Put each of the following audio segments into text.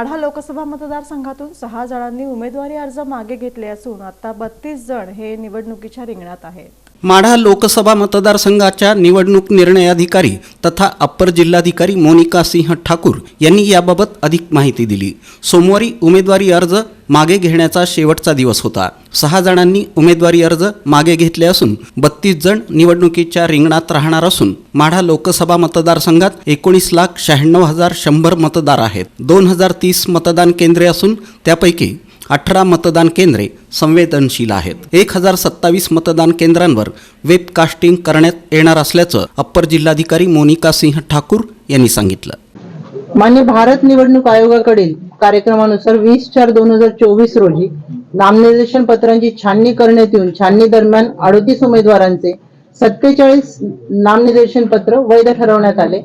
माढा लोकसभा मतदारसंघातून सहा जणांनी उमेदवारी अर्ज मागे घेतले असून आता बत्तीस जण हे निवडणुकीच्या रिंगणात आहेत. माढा लोकसभा मतदारसंघाच्या निवडणूक निर्णय अधिकारी तथा अप्पर जिल्हाधिकारी मोनिका सिंह ठाकूर यांनी याबाबत अधिक माहिती दिली. सोमवारी उमेदवारी अर्ज मागे घेण्याचा शेवटचा दिवस होता. सहा जणांनी उमेदवारी अर्ज मागे घेतले असून बत्तीस जण निवडणुकीच्या रिंगणात राहणार असून माढा लोकसभा मतदारसंघात एकोणीस लाख शहाण्णव हजार शंभर मतदार आहेत. दोन हजार तीस मतदान केंद्रे असून त्यापैकी अठरा मतदान केंद्रे संवेदनशील आहेत. एक हजार सत्तावीस मतदान केंद्रांवर वेबकास्टिंग करण्यात येणार असल्याचं अप्पर जिल्हाधिकारी मोनिका सिंह ठाकूर यांनी सांगितलं. मान्य भारत निवडणूक आयोगाकडील कार्यक्रमानुसार वीस चार दोन हजार चोवीस रोजी नामनिर्देशन पत्रांची छाननी करण्यात येऊन छाननी दरम्यान अडतीस उमेदवारांचे सत्तेचाळीस नामनिर्देशन पत्र वैध ठरवण्यात आले.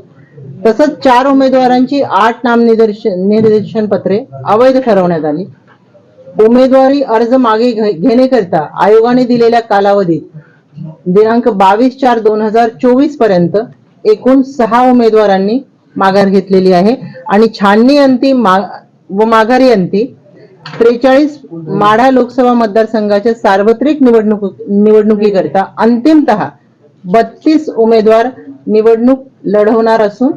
तसंच चार उमेदवारांची आठ नामनिर्देशन निर्देशन पत्रे अवैध ठरवण्यात आली. उमेदवारी अर्ज मागे घेण्याकरिता आयोगाने दिलेल्या कालावधीत दिनांक बावीस चार दोन हजार चोवीसपर्यंत एकूण सहा उमेदवारांनी माघार घेतलेली आहे. आणि छाननी अंती मा- व माघारी अंती त्रेचाळीस माढा लोकसभा मतदारसंघाच्या सार्वत्रिक निवडणूक निवडणुकीकरिता अंतिमतः बत्तीस उमेदवार निवडणूक लढवणार असून